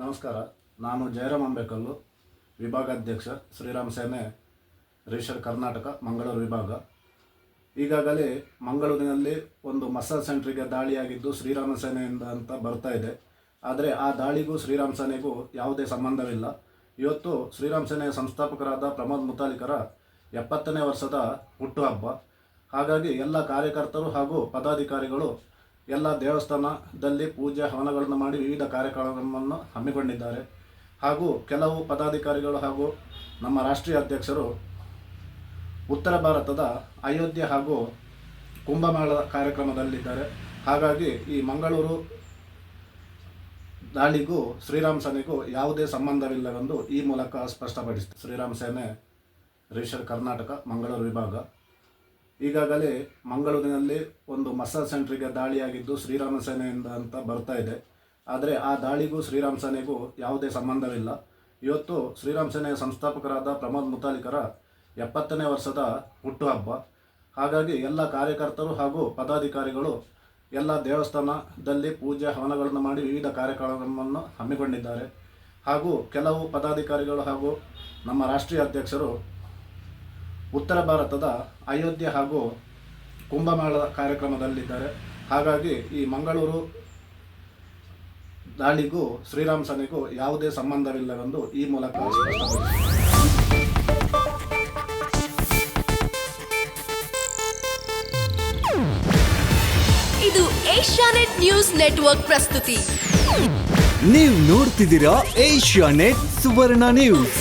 ನಮಸ್ಕಾರ. ನಾನು ಜಯರಾಮ್ ಅಂಬೇಕಲ್ಲು, ವಿಭಾಗಾಧ್ಯಕ್ಷ ಶ್ರೀರಾಮ್ ಸೇನೆ ರೇಷರ್ ಕರ್ನಾಟಕ, ಮಂಗಳೂರು ವಿಭಾಗ. ಈಗಾಗಲೇ ಮಂಗಳೂರಿನಲ್ಲಿ ಒಂದು ಮಸಾಜ್ ಸೆಂಟ್ರಿಗೆ ದಾಳಿಯಾಗಿದ್ದು ಶ್ರೀರಾಮ ಸೇನೆಯಿಂದ ಅಂತ ಬರ್ತಾ ಇದೆ. ಆದರೆ ಆ ದಾಳಿಗೂ ಶ್ರೀರಾಮ್ ಸೇನೆಗೂ ಯಾವುದೇ ಸಂಬಂಧವಿಲ್ಲ. ಇವತ್ತು ಶ್ರೀರಾಮ್ ಸೇನೆಯ ಸಂಸ್ಥಾಪಕರಾದ ಪ್ರಮೋದ್ ಮುತಾಲಿಕರ ಎಪ್ಪತ್ತನೇ ವರ್ಷದ ಹುಟ್ಟುಹಬ್ಬ. ಹಾಗಾಗಿ ಎಲ್ಲ ಕಾರ್ಯಕರ್ತರು ಹಾಗೂ ಪದಾಧಿಕಾರಿಗಳು ಎಲ್ಲ ದೇವಸ್ಥಾನದಲ್ಲಿ ಪೂಜೆ ಹವನಗಳನ್ನು ಮಾಡಿ ವಿವಿಧ ಕಾರ್ಯಕ್ರಮವನ್ನು ಹಮ್ಮಿಕೊಂಡಿದ್ದಾರೆ. ಹಾಗೂ ಕೆಲವು ಪದಾಧಿಕಾರಿಗಳು ಹಾಗೂ ನಮ್ಮ ರಾಷ್ಟ್ರೀಯ ಅಧ್ಯಕ್ಷರು ಉತ್ತರ ಭಾರತದ ಅಯೋಧ್ಯೆ ಹಾಗೂ ಕುಂಭಮೇಳ ಕಾರ್ಯಕ್ರಮದಲ್ಲಿದ್ದಾರೆ. ಹಾಗಾಗಿ ಈ ಮಂಗಳೂರು ದಾಳಿಗೂ, ಶ್ರೀರಾಮ್ ಸೇನೆಗೂ ಯಾವುದೇ ಸಂಬಂಧವಿಲ್ಲವೆಂದು ಈ ಮೂಲಕ ಸ್ಪಷ್ಟಪಡಿಸಿದೆ. ಶ್ರೀರಾಮ್ ಸೇನೆ, ರಿಷರ್ ಕರ್ನಾಟಕ, ಮಂಗಳೂರು ವಿಭಾಗ. ಈಗಾಗಲೇ ಮಂಗಳೂರಿನಲ್ಲಿ ಒಂದು ಮಸಾಜ್ ಸೆಂಟ್ರಿಗೆ ದಾಳಿಯಾಗಿದ್ದು ಶ್ರೀರಾಮ ಸೇನೆಯಿಂದ ಅಂತ ಬರ್ತಾ ಇದೆ. ಆದರೆ ಆ ದಾಳಿಗೂ ಶ್ರೀರಾಮ ಸೇನೆಗೂ ಯಾವುದೇ ಸಂಬಂಧವಿಲ್ಲ. ಇವತ್ತು ಶ್ರೀರಾಮ ಸೇನೆಯ ಸಂಸ್ಥಾಪಕರಾದ ಪ್ರಮೋದ್ ಮುತಾಲಿಕರ ಎಪ್ಪತ್ತನೇ ವರ್ಷದ ಹುಟ್ಟುಹಬ್ಬ. ಹಾಗಾಗಿ ಎಲ್ಲ ಕಾರ್ಯಕರ್ತರು ಹಾಗೂ ಪದಾಧಿಕಾರಿಗಳು ಎಲ್ಲ ದೇವಸ್ಥಾನದಲ್ಲಿ ಪೂಜೆ, ಹವನಗಳನ್ನು ಮಾಡಿ ವಿವಿಧ ಕಾರ್ಯಕ್ರಮವನ್ನು ಹಮ್ಮಿಕೊಂಡಿದ್ದಾರೆ. ಹಾಗೂ ಕೆಲವು ಪದಾಧಿಕಾರಿಗಳು ಹಾಗೂ ನಮ್ಮ ರಾಷ್ಟ್ರೀಯ ಅಧ್ಯಕ್ಷರು ಉತ್ತರ ಭಾರತದ ಅಯೋಧ್ಯೆ ಹಾಗೂ ಕುಂಭಮೇಳ ಕಾರ್ಯಕ್ರಮದಲ್ಲಿದ್ದಾರೆ. ಹಾಗಾಗಿ ಈ ಮಂಗಳೂರು ದಾಳಿಗೂ ಶ್ರೀರಾಮ್ ಸನಿಗೂ ಯಾವುದೇ ಸಂಬಂಧವಿಲ್ಲವೆಂದು ಈ ಮೂಲಕ ಇದು ಏಷ್ಯಾನೆಟ್ ನ್ಯೂಸ್ ನೆಟ್ವರ್ಕ್ ಪ್ರಸ್ತುತಿ. ನೀವು ನೋಡ್ತಿದ್ದೀರಾ ಏಷ್ಯಾ ನೆಟ್ ಸುವರ್ಣ ನ್ಯೂಸ್.